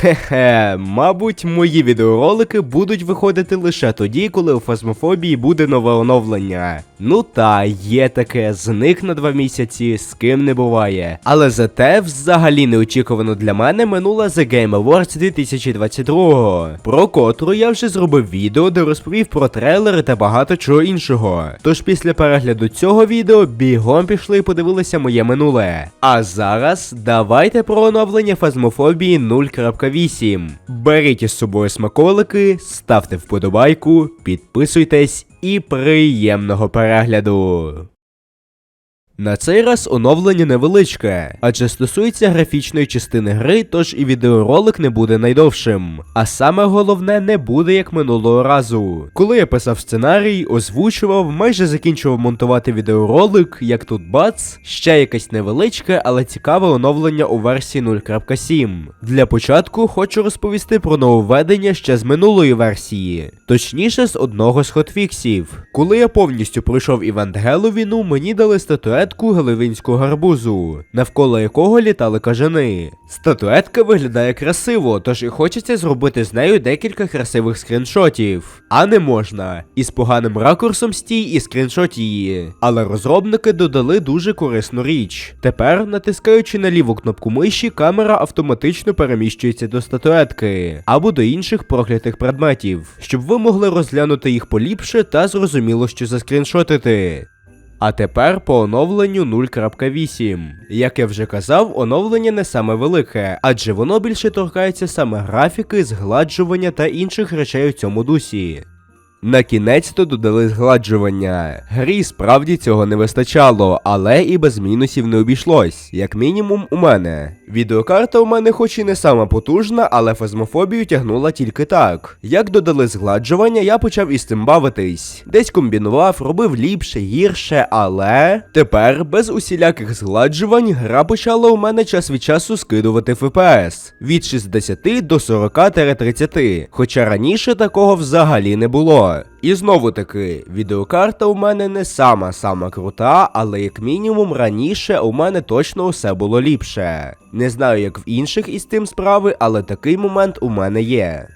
Хе-хе, мабуть, мої відеоролики будуть виходити лише тоді, коли у фазмофобії буде нове оновлення. Ну та, є таке, зник на два місяці, з ким не буває. Але зате взагалі неочікувано для мене минула The Game Awards 2022, про котру я вже зробив відео, де розповів про трейлери та багато чого іншого. Тож після перегляду цього відео бігом пішли і подивилися моє минуле. А зараз давайте про оновлення фазмофобії 0.8. Беріть із собою смаколики, ставте вподобайку, підписуйтесь і приємного перегляду. На цей раз оновлення невеличке, адже стосується графічної частини гри, тож і відеоролик не буде найдовшим. А саме головне не буде як минулого разу. Коли я писав сценарій, озвучував, майже закінчував монтувати відеоролик, як тут бац, ще якесь невеличке, але цікаве оновлення у версії 0.7. Для початку хочу розповісти про нововведення ще з минулої версії, точніше з одного з хотфіксів. Коли я повністю пройшов івент Геловіну, мені дали статуетку геловінського гарбузу, навколо якого літали кажани. Статуетка виглядає красиво, тож і хочеться зробити з нею декілька красивих скріншотів. А не можна. Із поганим ракурсом стій і скріншот її. Але розробники додали дуже корисну річ. Тепер, натискаючи на ліву кнопку миші, камера автоматично переміщується до статуетки або до інших проклятих предметів, щоб ви могли розглянути їх поліпше та зрозуміло, що заскріншотити. А тепер по оновленню 0.8. Як я вже казав, оновлення не саме велике, адже воно більше торкається саме графіки, згладжування та інших речей у цьому дусі. На кінець то додали згладжування. Грі справді цього не вистачало, але і без мінусів не обійшлось, як мінімум у мене. Відеокарта у мене хоч і не сама потужна, але фазмофобію тягнула тільки так. Як додали згладжування, я почав із цим бавитись. Десь комбінував, робив ліпше, гірше, але тепер без усіляких згладжувань гра почала у мене час від часу скидувати FPS від 60 до 40-30, хоча раніше такого взагалі не було. І знову таки, відеокарта у мене не сама сама крута, але як мінімум раніше у мене точно усе було ліпше. Не знаю, як в інших із тим справи, але такий момент у мене є.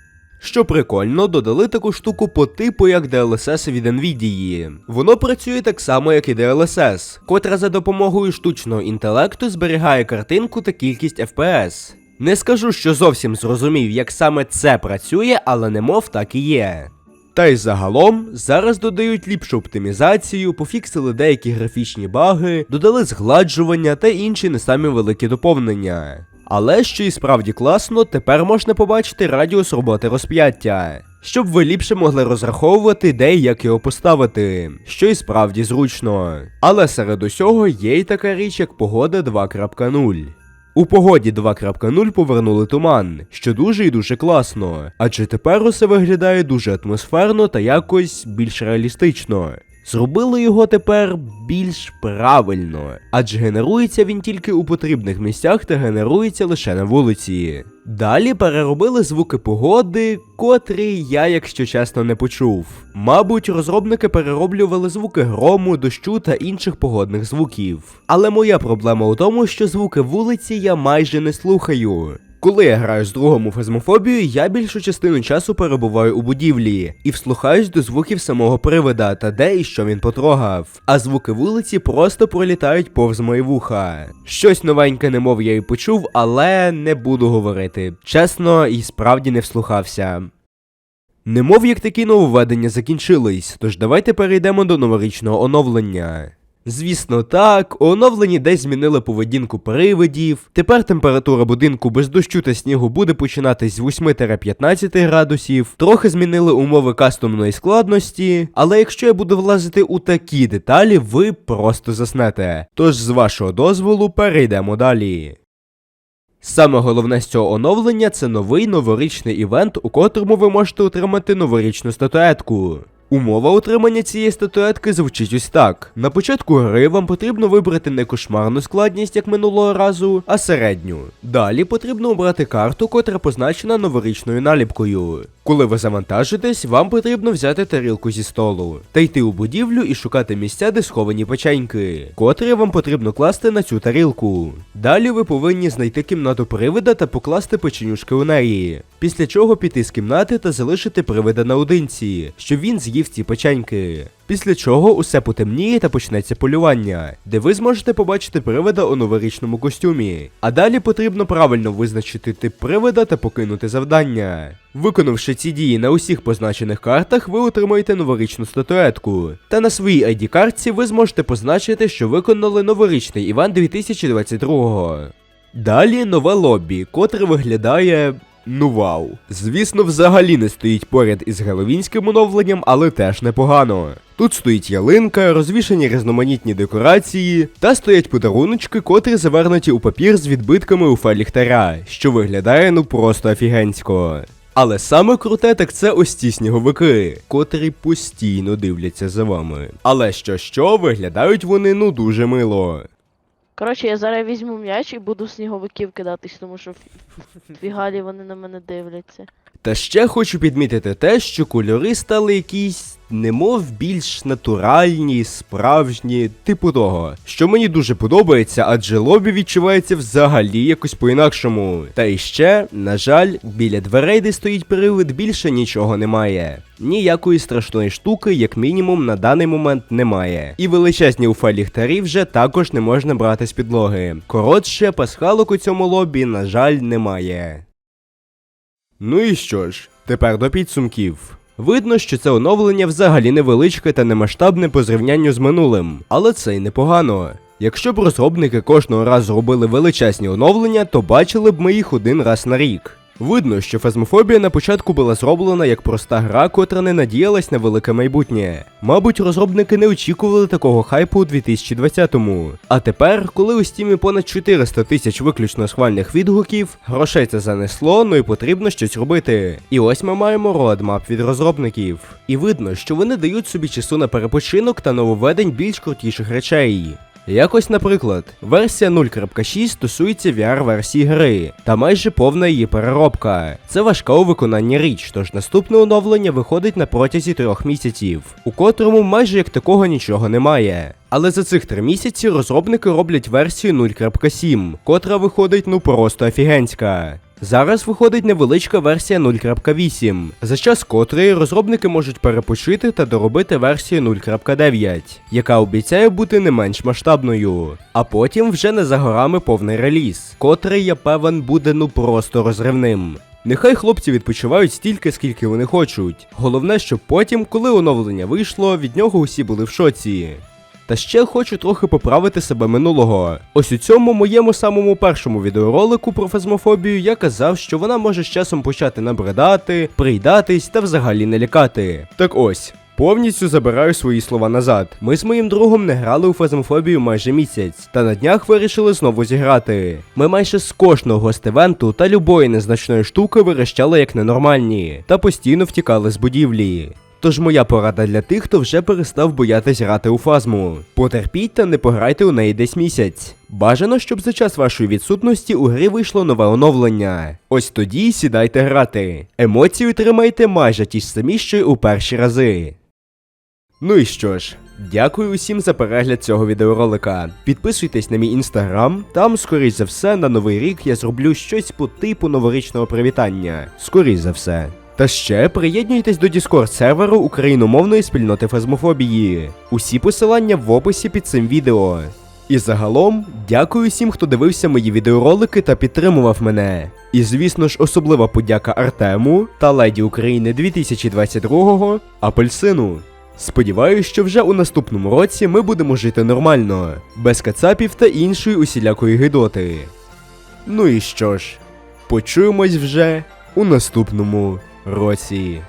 Що прикольно, додали таку штуку по типу як DLSS від Nvidia. Воно працює так само, як і DLSS, котра за допомогою штучного інтелекту зберігає картинку та кількість FPS. Не скажу, що зовсім зрозумів, як саме це працює, але немов так і є. Та й загалом зараз додають ліпшу оптимізацію, пофіксили деякі графічні баги, додали згладжування та інші не самі великі доповнення. Але що і справді класно, тепер можна побачити радіус роботи розп'яття. Щоб ви ліпше могли розраховувати, де і як його поставити, що і справді зручно. Але серед усього є й така річ, як погода 2.0. У погоді 2.0 повернули туман, що дуже і дуже класно, адже тепер усе виглядає дуже атмосферно та якось більш реалістично. Зробили його тепер більш правильно, адже генерується він тільки у потрібних місцях та генерується лише на вулиці. Далі переробили звуки погоди, котрі я, якщо чесно, не почув. Мабуть, розробники перероблювали звуки грому, дощу та інших погодних звуків. Але моя проблема у тому, що звуки вулиці я майже не слухаю. Коли я граю з другом у фазмофобію, я більшу частину часу перебуваю у будівлі і вслухаюсь до звуків самого привида та де і що він потрогав. А звуки вулиці просто пролітають повз мої вуха. Щось новеньке, немов я й почув, але не буду говорити. Чесно, і справді не вслухався. Немов як такі нововведення закінчились, тож давайте перейдемо до новорічного оновлення. Звісно, так, у оновленні десь змінили поведінку привидів. Тепер температура будинку без дощу та снігу буде починатись з 8-15 градусів. Трохи змінили умови кастомної складності. Але якщо я буду влазити у такі деталі, ви просто заснете. Тож, з вашого дозволу, перейдемо далі. Саме головне з цього оновлення це новий новорічний івент, у котрому ви можете отримати новорічну статуетку. Умова отримання цієї статуетки звучить ось так. На початку гри вам потрібно вибрати не кошмарну складність, як минулого разу, а середню. Далі потрібно обрати карту, котра позначена новорічною наліпкою. Коли ви завантажитесь, вам потрібно взяти тарілку зі столу та йти у будівлю і шукати місця, де сховані печеньки, котрі вам потрібно класти на цю тарілку. Далі ви повинні знайти кімнату привида та покласти печенюшки у неї. Після чого піти з кімнати та залишити привида наодинці, щоб він з'їв ці печеньки. Після чого усе потемніє та почнеться полювання, де ви зможете побачити привида у новорічному костюмі. А далі потрібно правильно визначити тип привида та покинути завдання. Виконавши ці дії на усіх позначених картах, ви отримаєте новорічну статуетку. Та на своїй ID картці ви зможете позначити, що виконали новорічний івент 2022-го. Далі нове лобі, котре виглядає. Ну вау. Звісно, взагалі не стоїть поряд із геловінським оновленням, але теж непогано. Тут стоїть ялинка, розвішані різноманітні декорації, та стоять подаруночки, котрі завернуті у папір з відбитками уфа ліхтаря, що виглядає ну просто офігенсько. Але саме круте, так це ось ці сніговики, котрі постійно дивляться за вами. Але що що, виглядають вони ну дуже мило. Коротше, я зараз візьму м'яч і буду сніговиків кидатись, тому що в фігалі вони на мене дивляться. Та ще хочу підмітити те, що кольори стали якісь, немов більш натуральні, справжні, типу того, що мені дуже подобається, адже лобі відчувається взагалі якось по-інакшому. Та іще, на жаль, біля дверей, де стоїть привид, більше нічого немає. Ніякої страшної штуки, як мінімум, на даний момент немає. І величезні уфа ліхтарі вже також не можна брати з підлоги. Коротше, пасхалок у цьому лобі, на жаль, немає. Ну і що ж, тепер до підсумків. Видно, що це оновлення взагалі невеличке та немасштабне по зрівнянню з минулим, але це й непогано. Якщо б розробники кожного разу робили величезні оновлення, то бачили б ми їх один раз на рік. Видно, що фазмофобія на початку була зроблена як проста гра, котра не надіялась на велике майбутнє. Мабуть, розробники не очікували такого хайпу у 2020-му. А тепер, коли у стімі понад 400 тисяч виключно схвальних відгуків, грошей це занесло, ну і потрібно щось робити. І ось ми маємо роадмап від розробників. І видно, що вони дають собі часу на перепочинок та нововведень більш крутіших речей. Якось, наприклад, версія 0.6 стосується VR-версії гри, та майже повна її переробка. Це важка у виконанні річ, тож наступне оновлення виходить на протязі трьох місяців, у котрому майже як такого нічого немає. Але за цих три місяці розробники роблять версію 0.7, котра виходить ну просто офігенська. Зараз виходить невеличка версія 0.8, за час котрої розробники можуть перепочити та доробити версію 0.9, яка обіцяє бути не менш масштабною. А потім вже не за горами повний реліз, котрий, я певен, буде ну просто розривним. Нехай хлопці відпочивають стільки, скільки вони хочуть. Головне, щоб потім, коли оновлення вийшло, від нього усі були в шоці. Та ще хочу трохи поправити себе минулого. Ось у цьому моєму самому першому відеоролику про фазмофобію я казав, що вона може з часом почати набридати, приїдатись та взагалі не лякати. Так ось. Повністю забираю свої слова назад. Ми з моїм другом не грали у фазмофобію майже місяць, та на днях вирішили знову зіграти. Ми майже з кожного гостевенту та любої незначної штуки вирощали як ненормальні, та постійно втікали з будівлі. Тож моя порада для тих, хто вже перестав боятись грати у фазму. Потерпіть та не пограйте у неї десь місяць. Бажано, щоб за час вашої відсутності у грі вийшло нове оновлення. Ось тоді сідайте грати. Емоції отримайте майже ті ж самі, що й у перші рази. Ну і що ж, дякую усім за перегляд цього відеоролика. Підписуйтесь на мій інстаграм, там, скоріш за все, на новий рік я зроблю щось по типу новорічного привітання. Скоріш за все. Та ще приєднуйтесь до Discord серверу україномовної спільноти фазмофобії. Усі посилання в описі під цим відео. І загалом, дякую всім, хто дивився мої відеоролики та підтримував мене. І звісно ж, особлива подяка Артему та Леді України 2022 Апельсину. Сподіваюсь, що вже у наступному році ми будемо жити нормально, без кацапів та іншої усілякої гидоти. Ну і що ж, почуємось вже у наступному році.